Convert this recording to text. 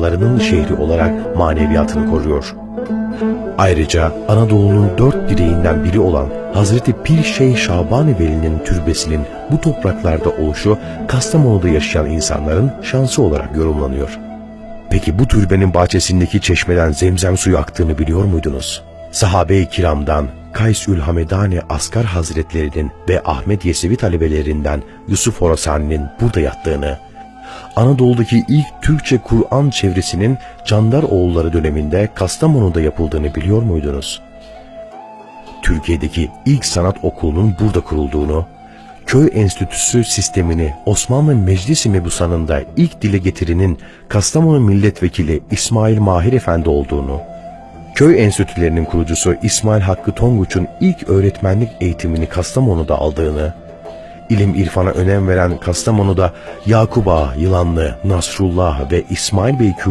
kitaplarının şehri olarak maneviyatını koruyor. Ayrıca Anadolu'nun dört direğinden biri olan Hazreti Pir Şeyh Şabani Veli'nin türbesinin bu topraklarda oluşu Kastamonu'da yaşayan insanların şansı olarak yorumlanıyor. Peki bu türbenin bahçesindeki çeşmeden zemzem suyu aktığını biliyor muydunuz? Sahabe-i kiramdan Kaysül Hamedani Asgar Hazretlerinin ve Ahmet Yesevi talebelerinden Yusuf Horasani'nin burada yattığını, Anadolu'daki ilk Türkçe Kur'an çevresinin Candar oğulları döneminde Kastamonu'da yapıldığını biliyor muydunuz? Türkiye'deki ilk sanat okulunun burada kurulduğunu, köy enstitüsü sistemini Osmanlı Meclisi Mebusanı'nda ilk dile getirinin Kastamonu Milletvekili İsmail Mahir Efendi olduğunu, köy enstitülerinin kurucusu İsmail Hakkı Tonguç'un ilk öğretmenlik eğitimini Kastamonu'da aldığını, ilim irfana önem veren Kastamonu'da Yakup Ağa, Yılanlı, Nasrullah ve İsmail Bey